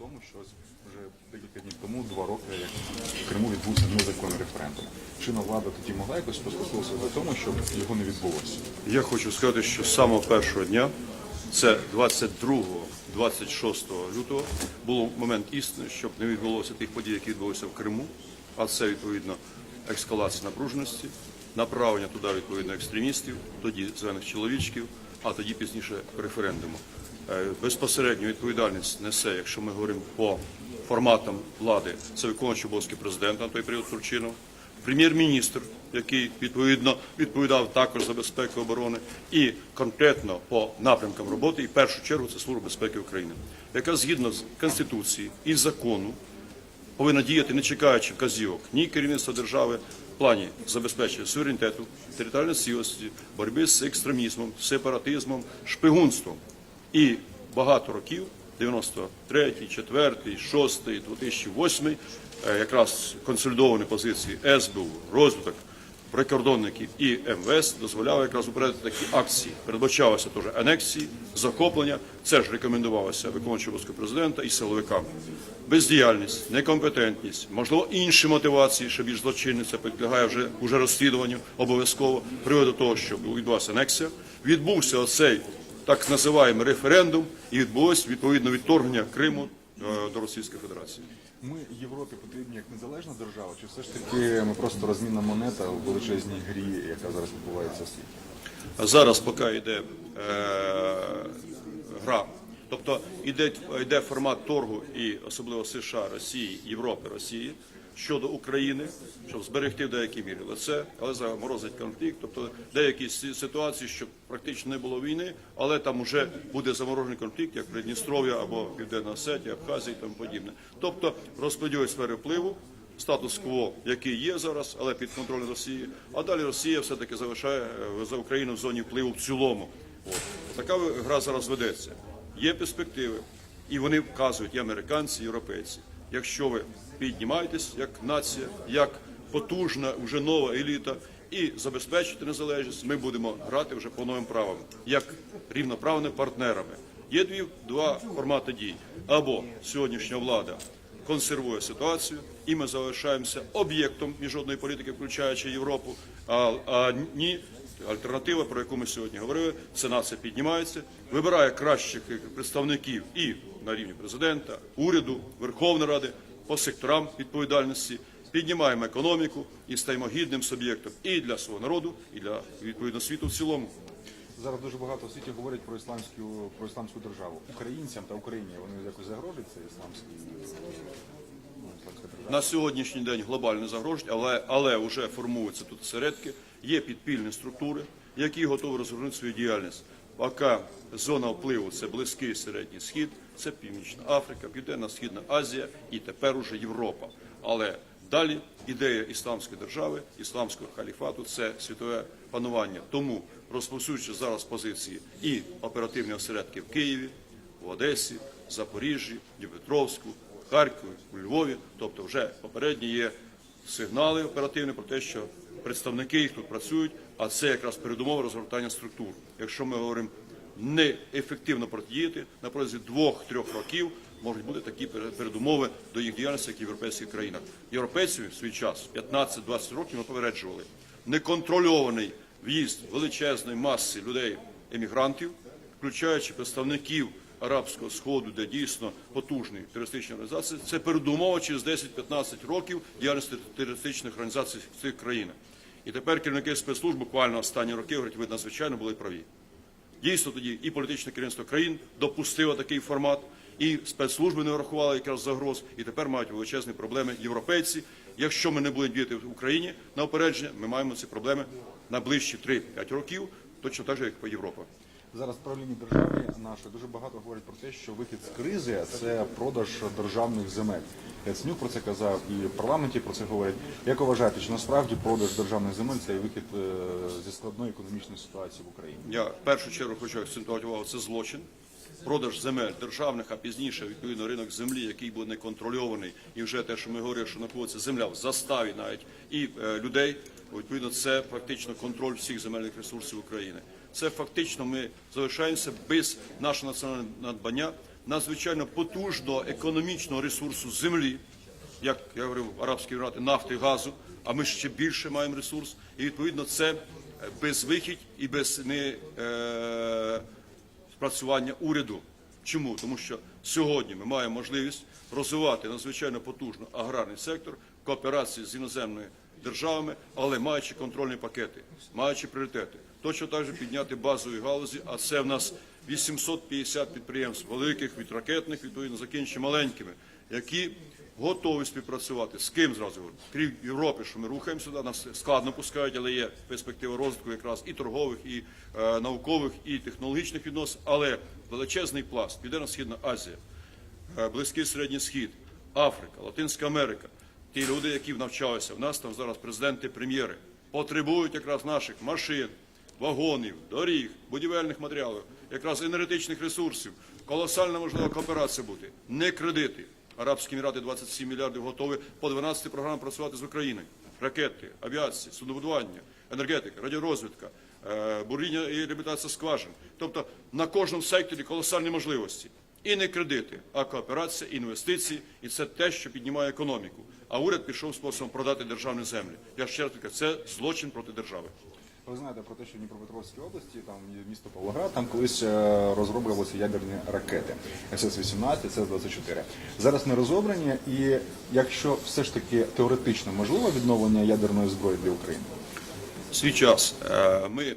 тому, що вже декілька днів тому, два роки, як в Криму відбувся незаконний референдум. Чи влада тоді могла якось поспособствувати до тому, щоб його не відбулося? Я хочу сказати, що з самого першого дня, це 22-26 лютого, було момент істини, щоб не відбулося тих подій, які відбулися в Криму, а це відповідно ескалація напруженості, направлення туди відповідно екстремістів, тоді званих чоловічків, а тоді пізніше референдуму. Е, Безпосередню відповідальність несе, якщо ми говоримо по форматам влади, це виконуючий обов'язки президента на той період Турчинов, прем'єр-міністр, який відповідно відповідав також за безпеку оборони, і конкретно по напрямкам роботи, і в першу чергу це Служба безпеки України, яка згідно з Конституції і закону повинна діяти, не чекаючи вказівок ні керівництва держави в плані забезпечення суверенітету, територіальної цілості, боротьби з екстремізмом, сепаратизмом, шпигунством. І багато років, 93, 4, 6, 2008, е, якраз консолідовані позиції СБУ, розвиток прикордонників і МВС дозволяли якраз упередити такі акції. Передбачалося теж анексії, захоплення. Це ж рекомендувалося виконуючому президента і силовикам. Бездіяльність, некомпетентність, можливо, інші мотивації, що більш злочинні, підлягає вже уже розслідуванню обов'язково приведе того, що відбулася анексія. Відбувся оцей так називаємо референдум, і відбулось відповідно відторгнення Криму е, до Російської Федерації. Ми Європі потрібні як незалежна держава, чи все ж таки ми просто розмінна монета у величезній грі, яка зараз відбувається в світі? Зараз поки йде е, гра, тобто йде, йде формат торгу і особливо США, Росії, Європи, Росії щодо України, щоб зберегти в деякій мірі лице, але заморозить конфлікт, тобто деякі ситуації, щоб практично не було війни, але там вже буде заморожений конфлікт, як Придністров'я або Південна Осетія, Абхазія і тому подібне. Тобто розподілить сфери впливу статус-кво, який є зараз, але під контролем Росії. А далі Росія все-таки залишає е, за Україну в зоні впливу в цілому. От. Така гра зараз ведеться. Є перспективи, і вони вказують, і американці, і європейці. Якщо ви піднімаєтесь як нація, як потужна вже нова еліта, і забезпечите незалежність, ми будемо грати вже по новим правилам, як рівноправними партнерами. Є дві два формати дій: або сьогоднішня влада консервує ситуацію, і ми залишаємося об'єктом міжнародної політики, включаючи Європу. А, а ні, альтернатива, про яку ми сьогодні говорили, це нація піднімається, вибирає кращих представників і на рівні президента, уряду, Верховної Ради по секторам відповідальності. Піднімаємо економіку і стаємо гідним суб'єктом і для свого народу, і для відповідно світу в цілому. Зараз дуже багато в світі говорять про ісламську про ісламську державу. Українцям та Україні вони якось загрожують цей ісламський ну, на сьогоднішній день глобально загрожують, але, але вже формуються тут середки. Є підпільні структури, які готові розгорнути свою діяльність. Поки зона впливу це близький середній схід, це Північна Африка, Південна Східна Азія і тепер уже Європа. Але далі ідея ісламської держави, ісламського халіфату це світове панування. Тому розповсюджуючи зараз позиції і оперативні осередки в Києві, в Одесі, Запоріжжі, Дніпропетровську, Харкові, у Львові. Тобто, вже попередні є сигнали оперативні про те, що представники їх тут працюють, а це якраз передумова розгортання структур. Якщо ми говоримо неефективно протидіяти на протязі двох-трьох років. Можуть бути такі передумови до їх діяльності, як в європейських країнах. Європейці в свій час, 15-20 років, ми попереджували неконтрольований в'їзд величезної маси людей, емігрантів, включаючи представників арабського сходу, де дійсно потужні терористичні організації, це передумова через 10-15 років діяльності терористичних організацій в цих країнах. І тепер керівники спецслужб буквально останні роки говорять, ви надзвичайно були праві. Дійсно, тоді і політичне керівництво країн допустило такий формат, і спецслужби не врахували якраз загроз, і тепер мають величезні проблеми європейці. Якщо ми не будемо діяти в Україні на опередження, ми маємо ці проблеми на ближчі 3-5 років, точно так же, як по Європі. Зараз в правлінні держави нашої дуже багато говорять про те, що вихід з кризи це продаж державних земель. Яценюк про це казав, і в парламенті про це говорять. Як вважаєте, чи насправді продаж державних земель це вихід е, зі складної економічної ситуації в Україні? Я в першу чергу хочу акцентувати увагу, це злочин. Продаж земель державних, а пізніше відповідно ринок землі, який буде неконтрольований, і вже те, що ми говорили, що знаходиться земля в заставі навіть і е, людей. Відповідно, це фактично контроль всіх земельних ресурсів України. Це фактично ми залишаємося без нашого національного надбання, надзвичайно потужного економічного ресурсу землі, як я говорив, Арабські Емірати, нафти, газу, а ми ще більше маємо ресурс. І відповідно це безвихідь і без не, е, спрацювання уряду. Чому? Тому що сьогодні ми маємо можливість розвивати надзвичайно потужно аграрний сектор кооперації з іноземними державами, але маючи контрольні пакети, маючи пріоритети. Точно так же підняти базові галузі, а це в нас 850 підприємств великих, від ракетних, відповідно, закінчуючи маленькими, які готові співпрацювати. З ким зразу? Крім Європи, що ми рухаємо сюди, нас складно пускають, але є перспектива розвитку якраз і торгових, і е, наукових, і технологічних відносин, але величезний пласт, Південно-Східна Азія, е, Близький Середній Схід, Африка, Латинська Америка. Ті люди, які навчалися, в нас там зараз президенти, прем'єри, потребують якраз наших машин, вагонів, доріг, будівельних матеріалів, якраз енергетичних ресурсів. Колосальна можлива кооперація бути, не кредити. Арабські Емірати 27 мільярдів готові по 12 програмам працювати з Україною. Ракети, авіація, суднобудування, енергетика, радіорозвідка, е, буріння і реабілітація скважин. Тобто на кожному секторі колосальні можливості. І не кредити, а кооперація, інвестиції, і це те, що піднімає економіку. А уряд пішов способом продати державні землі. Я ще раз кажу, це злочин проти держави. Ви знаєте про те, що в Дніпропетровській області, там місто Павлоград, там колись е, розроблювалися ядерні ракети СС-18, СС-24. Зараз не розроблені, і якщо все ж таки теоретично можливо відновлення ядерної зброї для України? свій час е, ми е,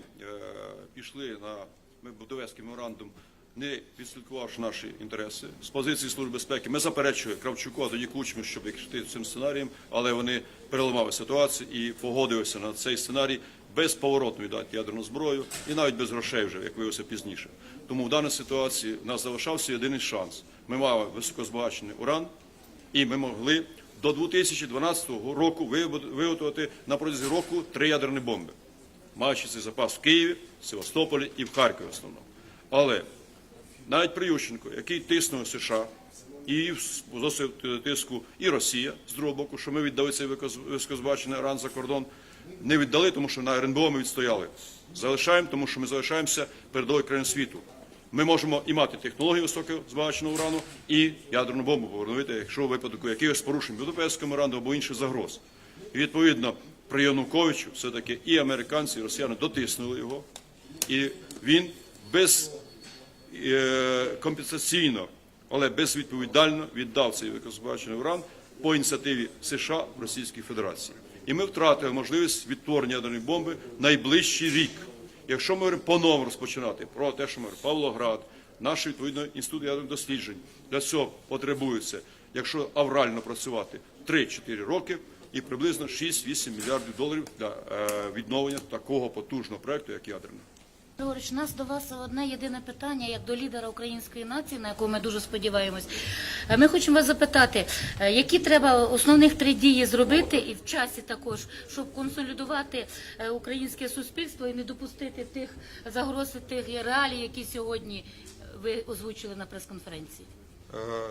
пішли на ми Будовецький меморандум, не відслідкувавши наші інтереси з позиції служби безпеки. Ми заперечували Кравчуку, а тоді Кучму, щоб йти цим сценарієм, але вони переламали ситуацію і погодилися на цей сценарій безповоротно віддати ядерну зброю і навіть без грошей вже, як виявилося пізніше. Тому в даній ситуації в нас залишався єдиний шанс. Ми мали високозбагачений уран, і ми могли до 2012 року виготовити на протязі року три ядерні бомби, маючи цей запас в Києві, Севастополі і в Харкові в основному. Але навіть при Ющенку, який тиснув США, і в досить тиску і Росія з другого боку, що ми віддали цей високозбагачений уран за кордон, не віддали, тому що на РНБО ми відстояли. Залишаємо, тому що ми залишаємося передовою країн світу. Ми можемо і мати технології високозбагаченого урану, і ядерну бомбу повернути, якщо у випадку якихось порушень Будапештського меморандуму або інших загроз. І відповідно при Януковичу все-таки і американці, і росіяни дотиснули його, і він без компенсаційно, але безвідповідально віддав цей викозбачений уран по ініціативі США в Російській Федерації. І ми втратили можливість відтворення ядерної бомби найближчий рік. Якщо ми говоримо по-новому розпочинати про те, що ми говоримо, Павлоград, наш відповідно інститут ядерних досліджень, для цього потребується, якщо аврально працювати, 3-4 роки і приблизно 6-8 мільярдів доларів для е, відновлення такого потужного проекту, як ядерний. Григорич, у нас до вас одне єдине питання, як до лідера української нації, на яку ми дуже сподіваємось. Е, Ми хочемо вас запитати, е, які треба основних три дії зробити і в часі також, щоб консолідувати е, українське суспільство і не допустити тих загроз, тих реалій, які сьогодні ви озвучили на прес-конференції.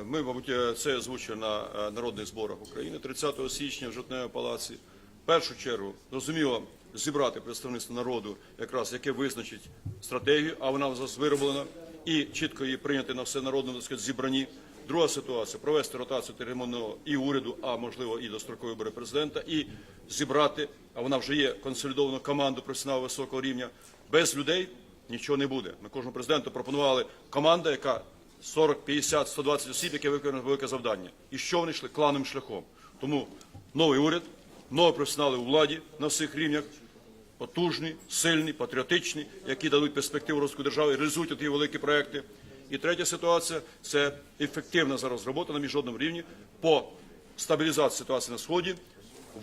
Ми, мабуть, це озвучили на народних зборах України 30 січня в Жовтневому палаці. В першу чергу, зрозуміло, зібрати представництво народу, якраз яке визначить стратегію, а вона зараз вироблена, і чітко її прийняти на всенародному так сказати, зібранні. Друга ситуація провести ротацію теремонного і уряду, а можливо і дострокові вибори президента, і зібрати, а вона вже є консолідовану команду професіоналів високого рівня. Без людей нічого не буде. Ми кожному президенту пропонували команда, яка 40, 50, 120 осіб, яке виконує велике завдання. І що вони йшли клановим шляхом. Тому новий уряд, нові професіонали у владі на всіх рівнях, потужні, сильні, патріотичні, які дадуть перспективу розвитку держави, реалізують ті великі проекти. І третя ситуація це ефективна зараз робота на міжнародному рівні по стабілізації ситуації на сході,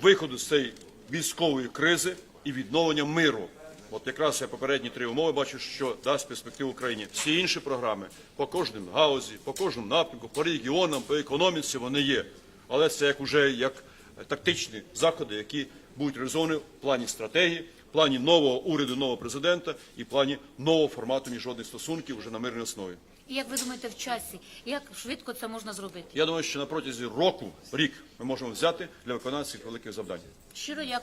виходу з цієї військової кризи і відновлення миру. От якраз я попередні три умови бачу, що дасть перспективу Україні. Всі інші програми по кожному гаузі, по кожному напрямку, по регіонам, по економіці вони є. Але це як уже як тактичні заходи, які будуть реалізовані в плані стратегії, в плані нового уряду, нового президента і в плані нового формату міжнародних стосунків вже на мирній основі. І як ви думаєте, в часі, як швидко це можна зробити? Я думаю, що на протязі року, рік, ми можемо взяти для виконання цих великих завдань. Щиро дякую.